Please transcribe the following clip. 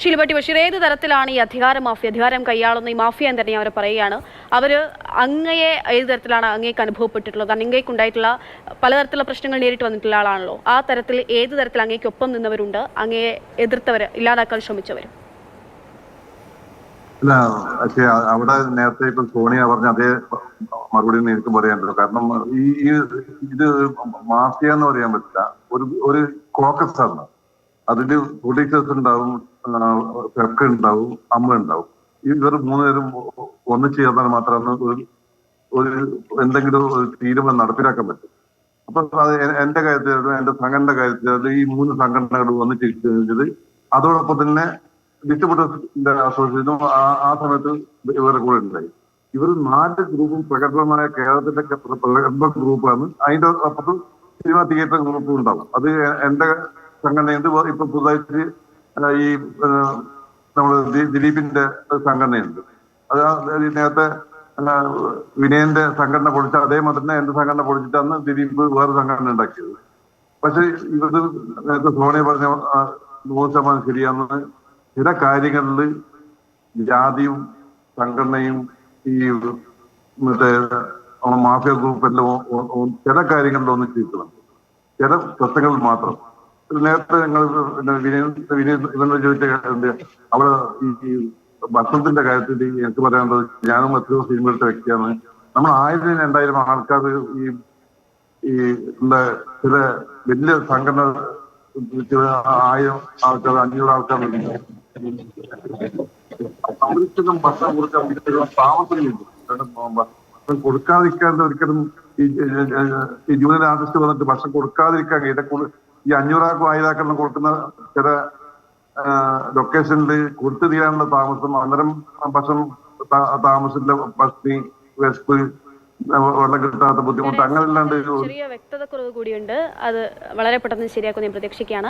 ഷിലിബട്ടി ബഷീർ ഏത് തരത്തിലാണ് ഈ അധികാര മാഫിയ അധികാരം കൈയാളുന്ന ഈ മാഫിയ എന്ന് തന്നെ അവർ പറയുകയാണ്. അവർ അങ്ങയെ ഏത് തരത്തിലാണ് അങ്ങേക്ക് അനുഭവപ്പെട്ടിട്ടുള്ളത്? അങ്ങേക്ക് ഉണ്ടായിട്ടുള്ള പലതരത്തിലുള്ള പ്രശ്നങ്ങൾ നേരിട്ട് വന്നിട്ടുള്ള ആളാണല്ലോ. ആ തരത്തിൽ ഏത് തരത്തിൽ അങ്ങേക്കൊപ്പം നിന്നവരുണ്ട്? അങ്ങയെ എതിർത്തവർ ഇല്ലാതാക്കാൻ ശ്രമിച്ചവരും. അല്ല പക്ഷേ അവിടെ നേരത്തെ ഇപ്പൊ സോണിയ പറഞ്ഞ അതേ മറുപടി എനിക്ക് പറയാനുള്ളൂ കാരണം ഈ ഈ ഇത് മാഫിയ എന്ന് പറയാൻ പറ്റില്ല. ഒരു ഒരു കോക്കസ് ആണ്. അതിന്റെ പൊളിറ്റീഷ്യസ് ഉണ്ടാവും പെക്ക ഉണ്ടാവും അമ്മ ഉണ്ടാവും ഇവർ മൂന്നുപേരും ഒന്നിച്ച് ചേർന്നാൽ മാത്രമാണ് ഒരു ഒരു എന്തെങ്കിലും ഒരു തീരുമാനം നടപ്പിലാക്കാൻ പറ്റും. അപ്പൊ എന്റെ കാര്യത്തിലും എന്റെ സംഘടന കാര്യത്തിലും ഈ മൂന്ന് സംഘടനകൾ ഒന്നിച്ചിരിക്കുന്നത് അതോടൊപ്പം തന്നെ ഡിസ്ട്രിബ്യൂട്ടേഴ്സിന്റെ അസോസിയേഷനും ആ സമയത്ത് ഇവരുടെ കൂടെ ഉണ്ടായി. ഇവർ നാല് ഗ്രൂപ്പും പ്രകടനമായ കേരളത്തിന്റെ പ്രകടന ഗ്രൂപ്പാണ്. അതിന്റെ അപ്പുറത്ത് സിനിമ തിയേറ്റർ ഗ്രൂപ്പും ഉണ്ടാവും. അത് എന്റെ സംഘടനയുണ്ട്. ഇപ്പൊ പുതുതായിട്ട് ഈ നമ്മൾ ദിലീപിന്റെ സംഘടനയുണ്ട്. അത് നേരത്തെ വിനയന്റെ സംഘടന പൊളിച്ച അതേ തന്നെ എന്റെ സംഘടന പൊളിച്ചിട്ടാണ് ദിലീപ് വേറെ സംഘടന ഉണ്ടാക്കിയത്. പക്ഷെ ഇത് നേരത്തെ സോണിയ പറഞ്ഞ നൂറ് ശതമാനം ശരിയാന്ന് ചില കാര്യങ്ങളിൽ ജാതിയും സംഘടനയും ഈ മറ്റേ മാഫിയ ഗ്രൂപ്പ് എല്ലാം ചില കാര്യങ്ങളിൽ ഒന്ന് ചെയ്തിട്ടുണ്ട് ചില പ്രശ്നങ്ങളിൽ മാത്രം. നേരത്തെ ഞങ്ങൾ ഇവനോട് ചോദിച്ച അവിടെ ഈ ഭക്ഷണത്തിന്റെ കാര്യത്തിൽ എനിക്ക് പറയാനുള്ളത് ഞാനും എത്രയോ സിനിമ എടുത്ത വ്യക്തിയാണ്. നമ്മൾ ആയിരത്തി രണ്ടായിരം ആൾക്കാർ ഈ ഈ എന്താ ചില വലിയ സംഘടന ചില ആയിരം ആൾക്കാർ അഞ്ഞൂറ് ആൾക്കാർ അവർക്കൊന്നും ഭക്ഷണം കൊടുക്കാൻ താമസമില്ല. ഭക്ഷണം കൊടുക്കാതിരിക്കാൻ ഒരിക്കലും ഈ ജൂനിയർ ആർട്ടിസ്റ്റ് വന്നിട്ട് ഭക്ഷണം കൊടുക്കാതിരിക്കാൻ കഴിയില്ല കൊടു- ഈ അഞ്ഞൂറാക്കും ആയിരാക്കെല്ലാം കൊടുക്കുന്ന ചില ലൊക്കേഷനിൽ കൊടുത്തു തീരാനുള്ള താമസം അന്നേരം ഭക്ഷണം താമസിന്റെ താമസത്തിന്റെ പട്ടി വിശപ്പ് വെള്ളം കിട്ടാത്ത ബുദ്ധിമുട്ട് അങ്ങനെ അല്ലാണ്ട് ചെറിയ വ്യക്തത കുറവ് കൂടിയുണ്ട്. അത് വളരെ പെട്ടെന്ന് ശരിയാക്കും ഞാൻ പ്രതീക്ഷിക്കുകയാണ്.